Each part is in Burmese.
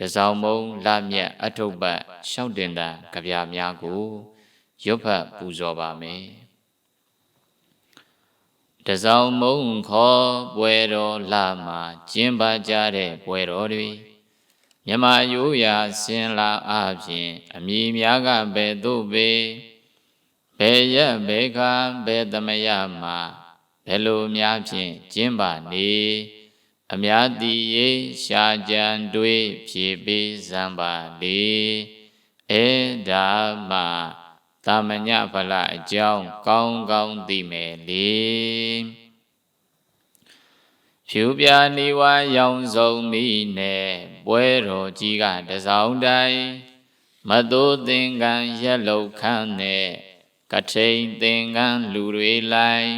တစောင်းမုံလမြတ်အထုပ်ပတ်ရှောက်တင်တံကြပြများကိုရွတ်ဖတ်ပူဇော်ပါမယ်တစောင်းမုံခေါ်ပွဲတော်လာမှာကျင်းပကြတဲ့ပွဲတော်တွေမြမရိုးရာစင်လာအပြင်အမိများကဘယ်သို့ပဲဘယ်ရက်ဘယ်ခါဘယ်သမယမှာဘယ်လိုများဖြင့်ကျင်းပါနေ အများတိရေရှာကြံတွေးဖြည့်ပေးစံပါလေအဲဒါမှတာမညဖလအကြောင်းကောင်းကောင်းသိမယ်လေဖြူပြနေဝရောင်စုံမိနဲ့ပွဲတော်ကြီးကတစောင်းတိုင်းမသို့သင်္ကန်းရက်လောက်ခန့်နဲ့ကထိန်သင်္ကန်းလူတွေလိုက်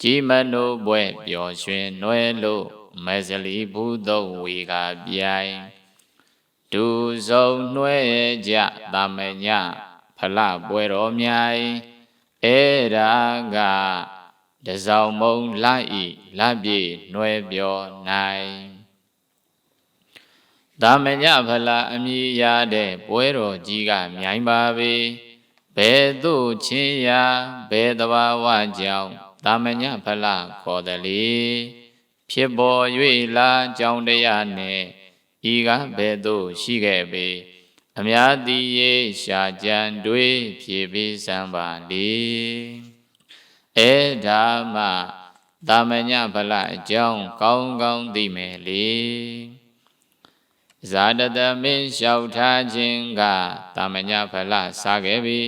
ကြီးမနိုးပွဲပျော်ရွှင်နွယ်လို့ မဇလီဘုသောဝေကပြိုင်ဒူစုံနှွဲကြတာမညဖလပွဲတော်မြိုင်အဲ့ဒါကတစောင်းမုံလိုက်ဤလပြေနှွဲပြောနိုင်တာမညဖလအမိရတဲ့ပွဲတော်ကြီးကမြိုင်ပါပေဘယ်သို့ချင်းရာဘယ်တဘာဝကြောင့်တာမညဖလခေါ်တယ်လေ ဖြစ်ပေါ်၍လာကြောင်းတရားနှင့်ဤကဘယ်သို့ရှိခဲ့ပေအများတိရေရှာကြံတွေးဖြည့်ပေးစမ်းပါလေအဲဒါမှတာမညဖလအကြောင်းကောင်းကောင်းသိမယ်လေဇာတတမင်းလျှောက်ထားခြင်းကတာမညဖလစားခဲ့ပြီ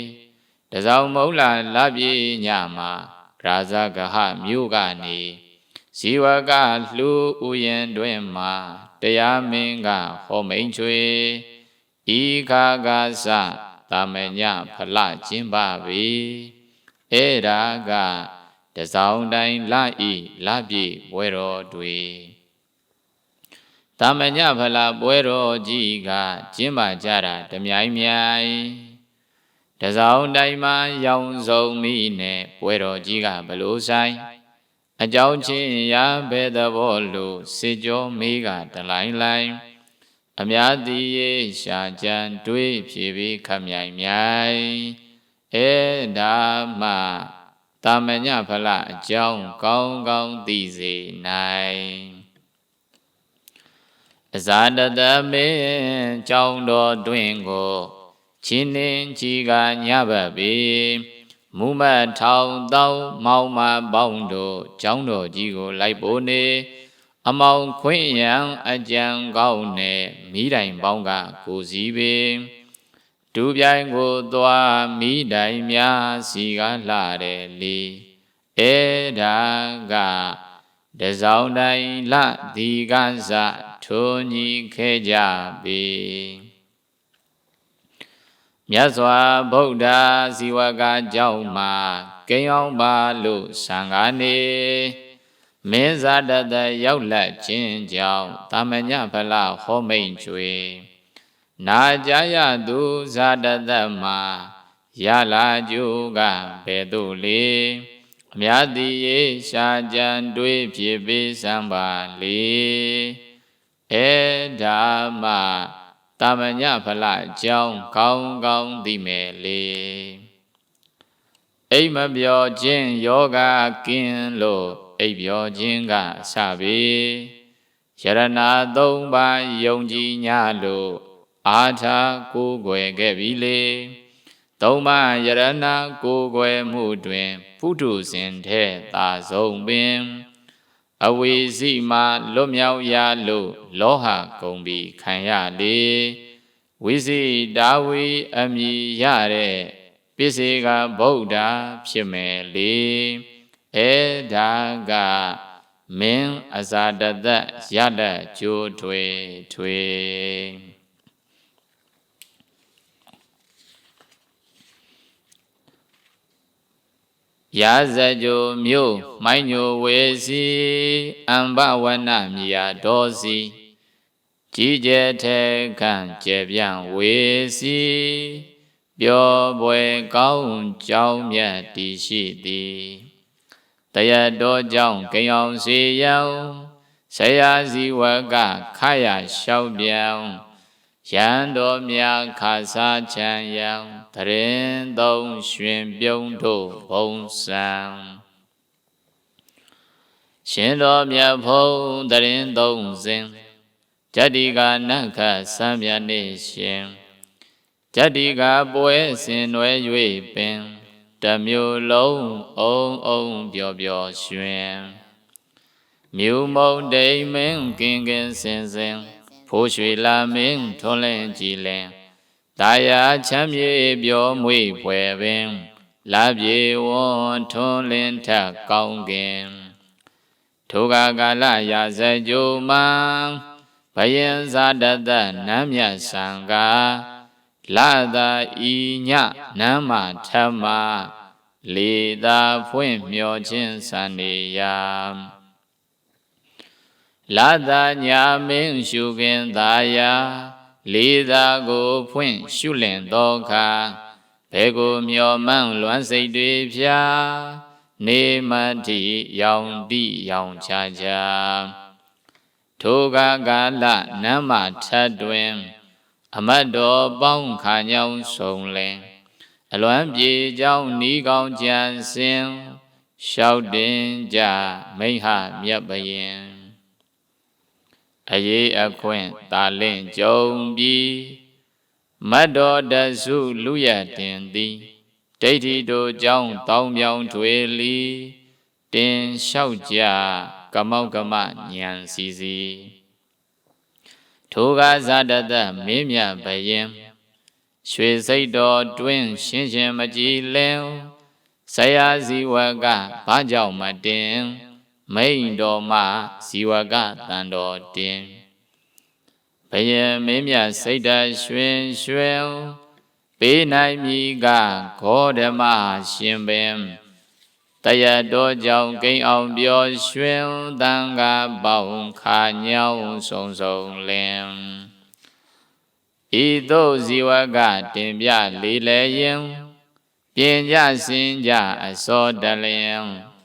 တစောင်းမုံလာလပြေညမှာရာဇဂဟမြို့ကနေ ဇီဝကလှူဥယင်တွင်မှာတရားမင်းကဟောမိန်ချွေဤခါကသတာမညဖလကျင်းပါပြီအဲ့ဒါကတစောင်းတိုင်းလဤလပြည့်ပွဲတော်တွေတာမညဖလပွဲတော်ကြီးကကျင်းပါကြတာတမြိုင်မြိုင်တစောင်းတိုင်းမှာရောင်စုံမိနဲ့ပွဲတော်ကြီးကဘလို့ဆိုင် အကြောင်းချင်းရာဘယ်သဘောလို့စေကြောမေးကတလိုင်းလိုင်းအများတိရေရှာကြံတွေးဖြည်ပြီးခမြိုင်မြိုင်အဲဒါမှတာမညဖလအကြောင်းကောင်းကောင်းသိစေနိုင်အဇာတတမေကြောင်းတော်တွင်ကိုချင်းနှင်းကြီးကညဘတ်ပေ မူမထောင်တောင်းမောင်မပေါင်းတို့ကျောင်းတော်ကြီးကိုလိုက်ပို့နေအမောင်ခွင့်ရန်အကြံကောင်းနဲ့မိတိုင်ပေါင်းကကိုစည်းပေဒူပြိုင်ကိုသွားမိတိုင်များစီကလှတယ်လေအဲဒါကတစောင်းတိုင်လဒီကစထိုးညီခဲ့ကြပြီ မြတ်စွာဘုရားဇီဝကကြောင့်မှာကိန်းအောင်ပါလို့ဆံဃာနေမင်းဇာတတရောက်လက်ခြင်းကြောင့်တာမညဖလဟောမိန်ကျွေနာကြရသူဇာတတမှာရလာကြိုးကဘယ်သို့လေအများတိရေရှာကြံတွေးဖြစ်ပေးစမ်းပါလေအဲဒါမှ တာမညဖလအကြောင်းကောင်းကောင်းသိမယ်လေအိမ်မပြောခြင်းယောဂကင်းလို့အိပ်ပြောခြင်းကစပြီယရနာသုံးပါးယုံကြည်ညလို့အာထာကိုးကွယ်ခဲ့ပြီလေသုံးပါးယရနာကိုးကွယ်မှုတွင်ပုထုဇဉ်ထဲသာဆုံးပင် အဝေစီမှလွတ်မြောက်ရလို့လောဟကုန်ပြီးခံရလေဝိစီတာဝီအမည်ရတဲ့ပစ္စေကဗုဒ္ဓဖြစ်မယ်လေအဲဒါကမင်းအဇာတသက်ရတကြိုးထွေထွေ ရာဇကြိုမြို့မိုင်းညိုဝေစီအံဘဝနမြာဒောစီကြီးကျယ်ထဲခံကျယ်ပြန့်ဝေစီပျော်ပွဲကောင်းကြောင်းမြတ်တည်ရှိသည်တရတော်ကြောင့်ကိအောင်စီယောင်ဆရာဇီဝကခရလျှောက်ပြောင်း ရန်တော်မြတ်ခါစားချံယံတရင်သုံးရွှင်ပြုံးတို့ဘုံစံရှင်တော်မြတ်ဖုံးတရင်သုံးစဉ်ဇတ္တိကနတ်ခစံမြတ်နေရှင်ဇတ္တိကပွဲစင်နွယ်၍ပင်တမျိုးလုံးအုံအုံပျော်ပျော်ရွှင်မြူမုံဒိမင်းကင်ကင်စင်စင် ဖိုးရွှေလာမင်းထွန်းလင်းကြည်လင်တာယာချမ်းမြေပြောမွေဖွယ်ပင်လာပြေဝွန်ထွန်းလင်းထကောင်းကင်ထိုကကာလရာဇကြိုမံဘယင်ဇာတတနမ်းမြတ်ဆံကာလာသာဤညနမ်းမထမလေသာဖွင့်မျောခြင်းစံနေရာ လာသာညာမင်းရှုခင်သာယာလေးသာကိုဖွင့်ရှုလင်သောအခါဘဲကိုမျောမှန်းလွမ်းစိတ်တွေဖြာနေမတိရောင်တိရောင်ချာချာထိုကကာလနမ်းမထတ်တွင် အမတ်တော်ပေါင်းခါညောင်းဆုံးလင်အလွမ်းပြေကြောင်းဤကောင်းကြံစင်လျှောက်တင်ကြမိဟမြတ်ပယင် အရေးအခွင့်တာလင့်ကြုံပြီးမတ်တော်တစုလူရတင်သည်ဒိဋ္ဌိတို့ကြောင့်တောင်းပြောင်းထွေလီတင်လျှောက်ကြကမောက်ကမညံစီစီထိုကဇာတတမင်းမြဘယင်ရွှေစိတ်တော်တွင်ရှင်းရှင်းမကြည်လင်ဆရာဇီဝကဘာကြောင့်မတင် မိန်တော်မှဇီဝကတန်တော်တင်ဘယံမင်းမြစိတ်တရွှင်ရွှင်ပေးနိုင်မည်ကဂေါဓမရှင်ပင်တရတော်ကြောင့်ကိန်းအောင်ပြောရွှင်တန်ကပေါင်ခါညောင်းဆုံဆုံလင်ဤသို့ဇီဝကတင်ပြလေးလဲရင်ပြင်ကြစင်ကြအစောတလျင်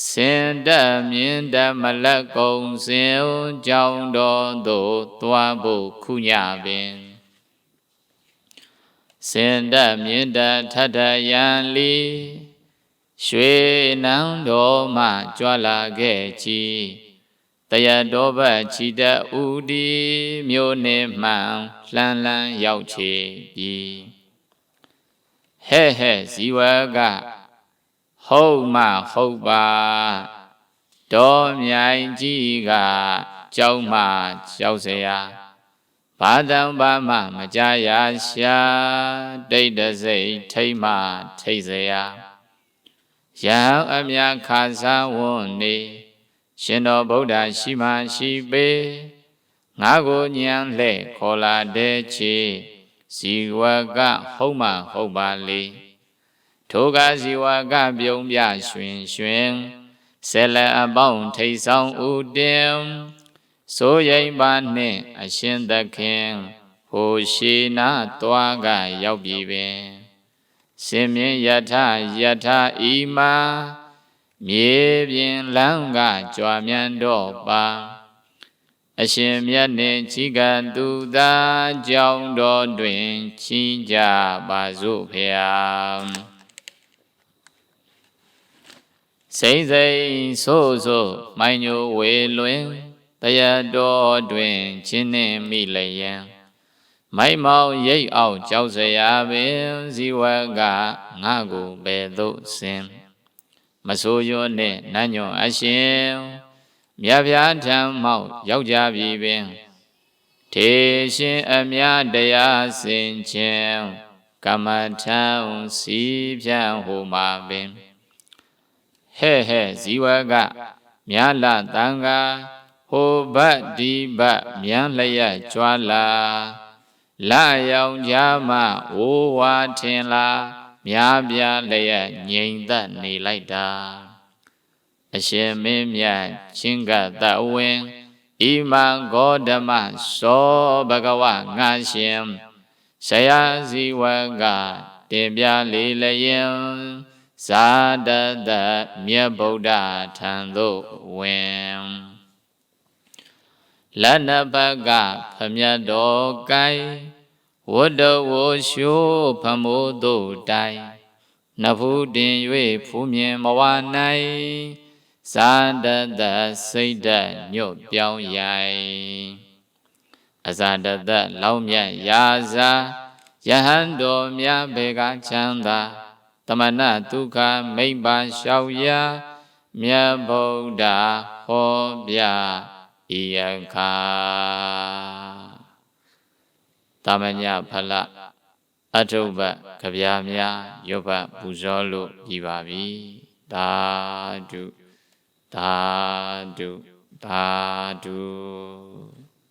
စင်တမြင်တမလက်ကုံစင်ကြောင်းတော်သို့သွားဖို့ခုညပင်စင်တမြင်တထထယံလီရွှေနန်းတော်မှကြွလာခဲ့ကြည်တရတော်ဘချီတဥဒီမြို့နေမှန်လှန်လှန်ရောက်ချေပြီဟဲ့ဟဲ့ဇီဝက ဟုတ်မှဟုတ်ပါဒေါ်မြိုင်ကြီးကကြောက်မှကြောက်เสียဘာတံဘာမှမကြရရှာတိတ်တစိတ်ထိတ်မှထိတ်เสียရဟန်းအမြခါစားဝွန်နေရှင်တော်ဗုဒ္ဓရှိမှရှိပေငါကိုညံလှဲ့ခေါ်လာတဲ့ချေဇီဝကဟုတ်မှဟုတ်ပါလေ ထိုကဇီဝကပြုံးပြရွှင်ရွှင်ဆက်လက်အပေါင်းထိတ်ဆောင်ဥတင်ဆိုရင်ပါနှင့်အရှင်သခင်ဟိုရှိနာတွားကရောက်ပြီပင်စင်မြင်ယထယထဤမာမြေပြင်လမ်းကကြွားမြန်တော့ပါအရှင်မြတ်နှင့်ချီကသူသာကြောင်းတော်တွင်ချီးကြပါစို့ဖျား စိမ့်စိမ့်ဆိုးဆိုးမိုင်းညိုဝေလွင်တရတော်တွင်ချင်းနှင့်မိလျံမိုက်မောင်ရိတ်အောင်ကြောက်စရာပင်ဇီဝကငါကိုဘယ်သို့ဆင်မဆိုးရောနှင့်နတ်ညွန်အရှင်မြတ်ဗျာထံမောက်ရောက်ကြပြီပင်ထေရှင်အမြတရားစင်ခြင်းကမ္မထံစီဖြံဟူမှာပင် ဟဲ့ဟဲ့ဇီဝကမြာလတန်ကဟိုဘတ်ဒီဘတ်မြန်လျက်ကြွာလာလာယောင်ကြမဝိုးဝါထင်လာမြားပြလျက်ငြိမ်သက်နေလိုက်တာအရှင်မင်းမြတ်ချင်းကတဝင်းဣမံဂေါဓမသောဘဂဝငါရှင်ဆရာဇီဝကတင်ပြလေးလျင် ဇာတတမြတ်ဗုဒ္ဓထံသို့ဝင်လက်နဘကဖမြတ်တော်ကိုင်ဝတ္တဝရှိုးဖမိုးတို့တိုင်နဖူးတင်၍ဖူးမြင်မဝနိုင်သာတတစိတ်တညွတ်ပြောင်းရိုင်အဇာတတလောင်းမြတ်ရာဇာယဟန်တော်မြတ်ဘေကချမ်းသာတ မနဒုက္ခမိမ့်ပါလျှောက်ရာမြတ်ဗုဒ္ဓဟောပြဤယခာတမညဖလအထုပ္ပကဗျာများရုပ်ပတ်ပူဇော်လို့ပြီးပါပြီသာဓုသာဓုသာဓု